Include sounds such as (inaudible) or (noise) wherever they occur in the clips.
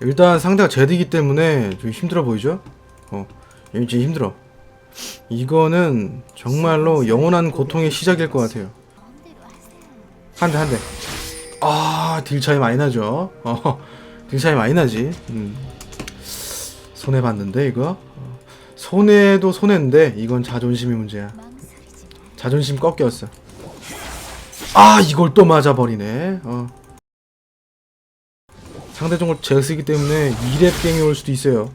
일단 상대가 제드이기 때문에 좀 힘들어 보이죠? 어, 얘 진짜 힘들어. 이거는 정말로 영원한 고통의 시작일 것 같아요. 한 대, 한 대. 아, 딜 차이 많이 나죠? 어, 딜 차이 많이 나지. 음. 손해봤는데, 이거? 어, 손해도 손해인데, 이건 자존심이 문제야. 자존심 꺾였어. 아, 이걸 또 맞아버리네. 어. 상대적으로 제스이기 때문에 2렙 갱이 올 수도 있어요.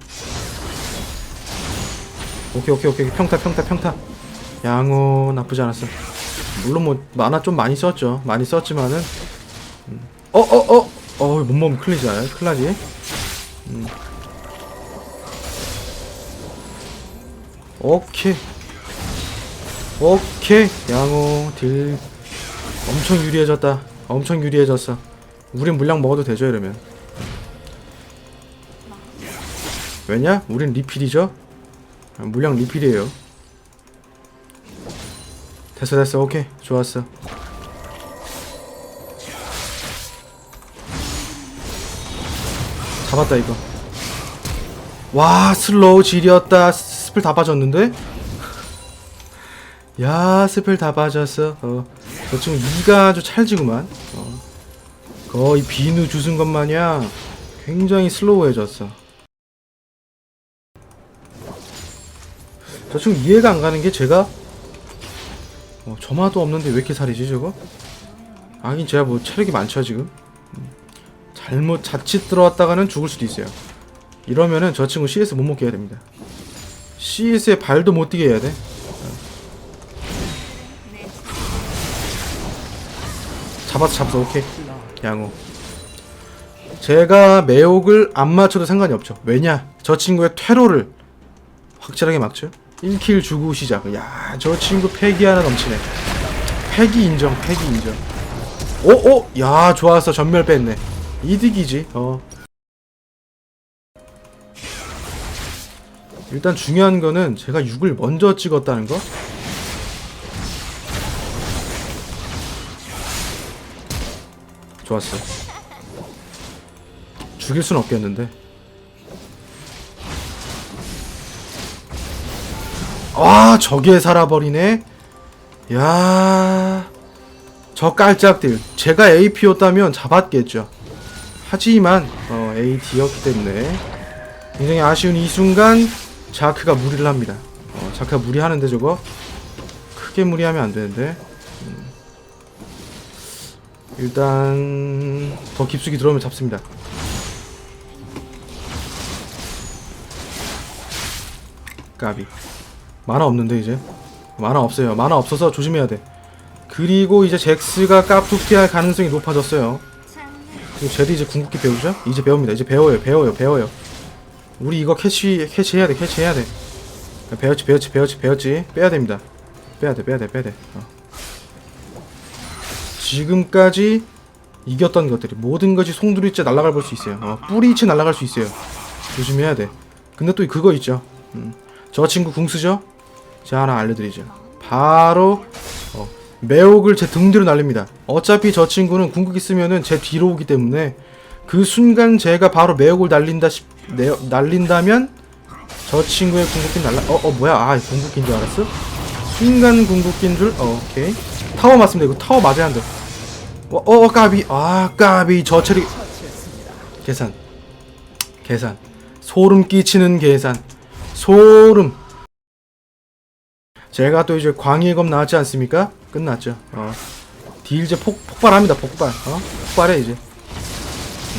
오케이 오케이 오케이. 평타 평타 평타. 양호 나쁘지 않았어. 물론 뭐 만화 좀 많이 썼죠. 많이 썼지만은. 어어어! 어 몸몸 클리자 클라지 음. 오케이. 오케이. 양호 딜 엄청 유리해졌다. 엄청 유리해졌어. 우린 물량 먹어도 되죠 이러면 왜냐? 우린 리필이죠? 아, 물량 리필이에요. 됐어 됐어 오케이 좋았어. 잡았다 이거. 와 슬로우 질이었다. 스펠 다 빠졌는데? (laughs) 야 스펠 다 빠졌어. 어. 저 친구 이가 아주 찰지구만. 어. 거의 비누 주순 것 마냥 굉장히 슬로우해졌어. 저 친구 이해가 안 가는 게 제가? 어, 점화도 없는데 왜 이렇게 살이지 저거? 아긴 제가 뭐 체력이 많죠 지금. 음. 잘못 자칫 들어왔다가는 죽을 수도 있어요. 이러면은 저 친구 CS 못 먹게 해야 됩니다. CS에 발도 못 뛰게 해야 돼. 어. 잡았어 잡았어 오케이. 양호. 제가 매혹을 안 맞춰도 상관이 없죠. 왜냐? 저 친구의 퇴로를 확실하게 막죠 1킬 주고 시작. 야, 저 친구 패기 하나 넘치네. 패기 인정, 패기 인정. 오, 오, 야, 좋았어. 전멸 뺐네. 이득이지. 어. 일단 중요한 거는 제가 6을 먼저 찍었다는 거. 좋았어. 죽일 순 없겠는데. 아 저게 살아버리네. 야... 저 깔짝들. 제가 AP였다면 잡았겠죠. 하지만 어, AD였기 때문에. 굉장히 아쉬운 이 순간 자크가 무리를 합니다. 어, 자크가 무리하는데 저거? 크게 무리하면 안 되는데. 음. 일단 더 깊숙이 들어오면 잡습니다. 까비 만화 없는데 이제? 만화 없어요. 만화 없어서 조심해야 돼. 그리고 이제 잭스가 까프피할 가능성이 높아졌어요. 그리고 제드 이제 궁극기 배우죠? 이제 배웁니다. 이제 배워요. 배워요. 배워요. 우리 이거 캐치 캐치해야 돼. 캐치해야 돼. 배웠지 배웠지 배웠지 배웠지. 빼야 됩니다. 빼야 돼 빼야 돼 빼야 돼. 어. 지금까지 이겼던 것들이 모든 것이 송두리째 날아갈 볼 수 있어요. 어, 뿌리째 날아갈 수 있어요. 조심해야 돼. 근데 또 그거 있죠. 음. 저 친구 궁 쓰죠? 제가 하나 알려드리죠. 바로 어, 매혹을 제 등 뒤로 날립니다. 어차피 저 친구는 궁극기 쓰면은 제 뒤로 오기 때문에 그 순간 제가 바로 매혹을 날린다 싶, 내, 날린다면 저 친구의 궁극기 날라 어, 어 뭐야? 아 궁극기인 줄 알았어? 순간 궁극기인 줄? 어, 오케이. 타워 맞습니다. 이거 타워 맞아야 한대 어, 어 까비. 아 까비. 저 체력 계산. 계산. 소름 끼치는 계산. 소름 제가 또 이제 광희검 나왔지 않습니까? 끝났죠. 어. 딜 이제 폭, 폭발합니다. 폭발. 어? 폭발해 이제.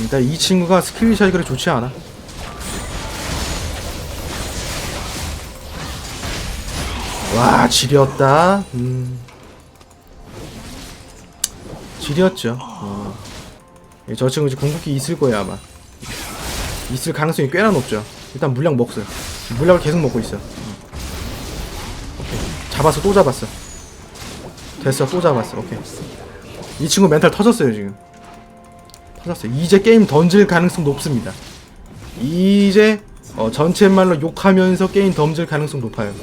일단 이 친구가 스킬샷이 그리 좋지 않아. 와 지렸다. 음. 지렸죠. 어. 저 친구 이제 궁극기 있을 거야 아마. 있을 가능성이 꽤나 높죠. 일단 물량 먹어요. 물량을 계속 먹고 있어. 잡았어 또 잡았어. 됐어 또 잡았어. 오케이. 이 친구 멘탈 터졌어요 지금. 터졌어요. 이제 게임 던질 가능성 높습니다. 이제 어, 전체 말로 욕하면서 게임 던질 가능성 높아요.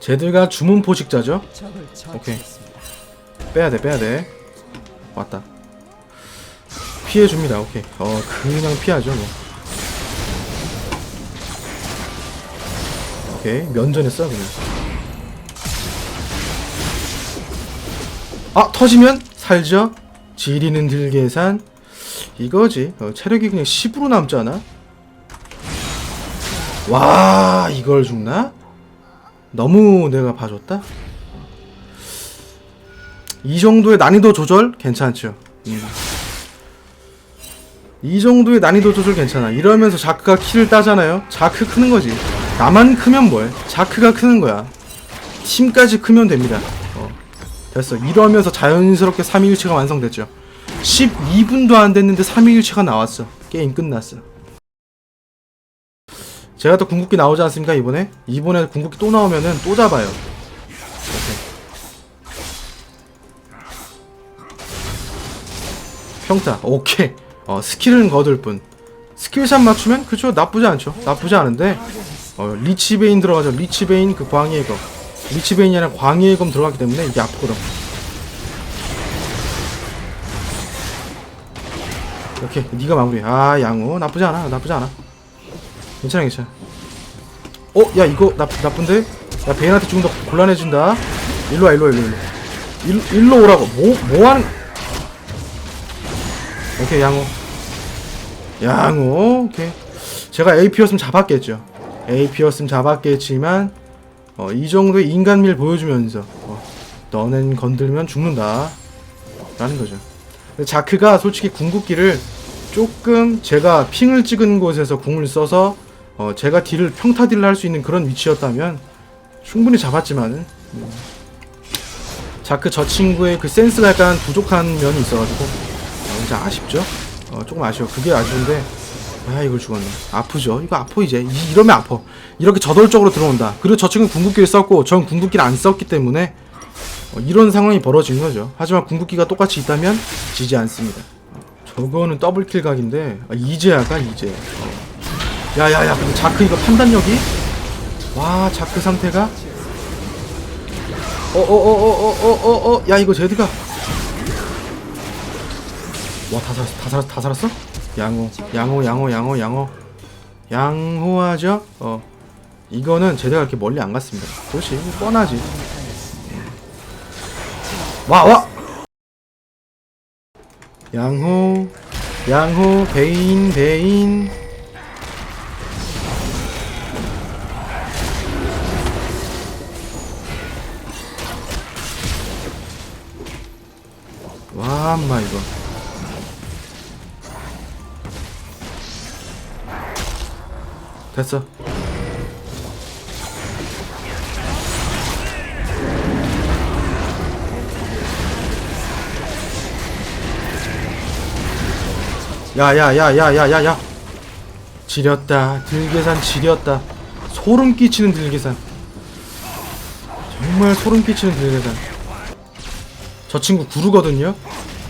쟤들가 주문 포식자죠? 오케이. 빼야돼 빼야돼. 왔다. 피해줍니다. 오케이. 어 그냥 피하죠 뭐 오케이 면전했어 그냥. 아 터지면 살죠? 지리는 들계산. 이거지. 어, 체력이 그냥 10으로 남잖아? 와 이걸 죽나? 너무 내가 봐줬다? 이 정도의 난이도 조절 괜찮죠? 음. 이 정도의 난이도 조절 괜찮아. 이러면서 자크가 키를 따잖아요. 자크 크는 거지 나만 크면 뭐해 자크가 크는 거야. 팀까지 크면 됩니다. 어. 됐어. 이러면서 자연스럽게 3위일체가 완성됐죠. 12분도 안 됐는데 3위일체가 나왔어. 게임 끝났어. 제가 또 궁극기 나오지 않습니까 이번에? 이번에 궁극기 또 나오면은 또 잡아요. 오케이. 평타. 오케이. 어, 스킬은 거둘 뿐. 스킬샷 맞추면 그쵸? 나쁘지 않죠. 나쁘지 않은데 어, 리치베인 들어가죠. 리치베인 그 광해의 검. 리치베인이 아니라 광해의 검 들어가기 때문에 이게 아프거든 오케이 네가 마무리. 아 양호. 나쁘지 않아. 나쁘지 않아. 괜찮아 괜찮아. 어? 야 이거 나, 나쁜데? 야 베인한테 조금 더 곤란해진다. 일로 와 일로 와 일로 일로 일로, 일로 오라고. 뭐, 뭐 하는 오케이 양호. 양호 오케이. 제가 AP였으면 잡았겠죠 AP였으면 잡았겠지만 어, 이 정도의 인간미를 보여주면서 어, 너넨 건들면 죽는다 라는 거죠 자크가 솔직히 궁극기를 조금 제가 핑을 찍은 곳에서 궁을 써서 어, 제가 딜을 평타 딜을 할 수 있는 그런 위치였다면 충분히 잡았지만은 음, 자크 저 친구의 그 센스가 약간 부족한 면이 있어가지고 어, 진짜 아쉽죠? 어, 조금 아쉬워. 그게 아쉬운데 아 이걸 죽었네. 아프죠? 이거 아파 이제 이, 이러면 아파. 이렇게 저돌적으로 들어온다. 그리고 저 친구는 궁극기를 썼고 전 궁극기를 안 썼기 때문에 어, 이런 상황이 벌어진 거죠. 하지만 궁극기가 똑같이 있다면 지지 않습니다. 어, 저거는 더블킬 각인데 아, 이제야가 이제. 어. 야야야 근데 자크 이거 판단력이 와 자크 상태가 어어어어어어어야 이거 제드가 와다 살았어 다 살았어 다 살았어 양호 양호 양호 양호 양호. 양호하죠? 어. 이거는 제드가 그렇게 멀리 안 갔습니다. 그렇지 이거 뻔하지. 와 와! 양호 양호 베인 베인. 와, 엄마 이거. 됐어. 야야야야야야야 지렸다 들계산 지렸다 소름 끼치는 들계산 정말 소름 끼치는 들계산 저 친구 구르거든요.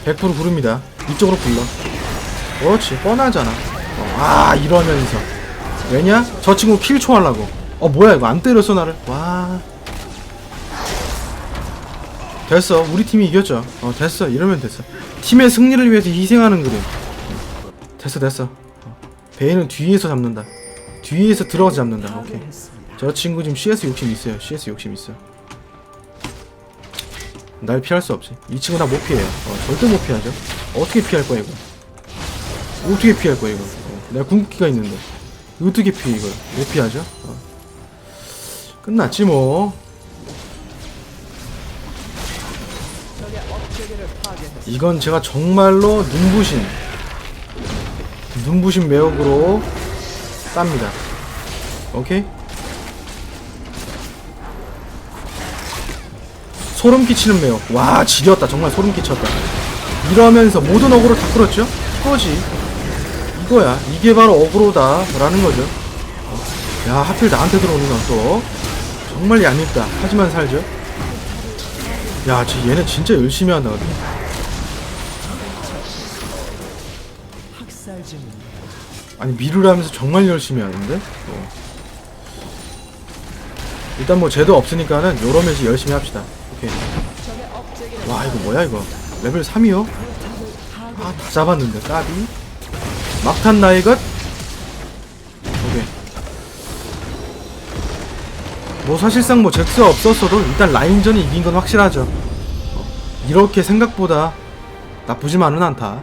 100% 구릅니다. 이쪽으로 굴러. 그렇지, 뻔하잖아. 어, 아, 이러면서. 왜냐? 저 친구 킬 초 하려고. 어, 뭐야, 이거 안 때렸어, 나를. 와. 됐어. 우리 팀이 이겼죠. 어, 됐어. 이러면 됐어. 팀의 승리를 위해서 희생하는 그림. 됐어, 됐어. 어, 베인은 뒤에서 잡는다. 뒤에서 들어가서 잡는다. 오케이. 저 친구 지금 CS 욕심 있어요. CS 욕심 있어. 날 피할 수 없지. 이 친구 나 못 피해요. 어, 절대 못 피하죠. 어떻게 피할 거야 이거? 어떻게 피할 거야 이거? 어, 내가 궁극기가 있는데 어떻게 피해 이걸? 못 피하죠? 어. 끝났지 뭐. 이건 제가 정말로 눈부신 눈부신 매혹으로 땁니다. 오케이? 소름 끼치는 매력. 와, 지렸다. 정말 소름 끼쳤다. 이러면서 모든 어그로 다 끌었죠? 이거지. 이거야. 이게 바로 어그로다. 라는 거죠. 어. 야, 하필 나한테 들어오는 건 또. 정말 얄밉다. 하지만 살죠. 야, 쟤 얘네 진짜 열심히 한다. 근데. 아니, 미루라면서 정말 열심히 하는데? 어. 일단 뭐 쟤도 없으니까는 요러면서 열심히 합시다. 오케이. 와 이거 뭐야 이거 레벨 3이요? 아 다 잡았는데 까비 막탄 나의 것? 오케이. 뭐 사실상 뭐 잭스 없었어도 일단 라인전이 이긴 건 확실하죠. 어, 이렇게 생각보다 나쁘지만은 않다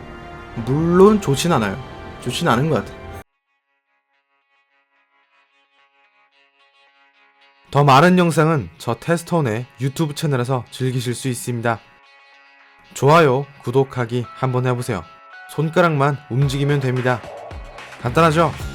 물론 좋진 않아요. 좋진 않은 것 같아 더 많은 영상은 저 테스터온의 유튜브 채널에서 즐기실 수 있습니다. 좋아요, 구독하기 한번 해보세요. 손가락만 움직이면 됩니다. 간단하죠?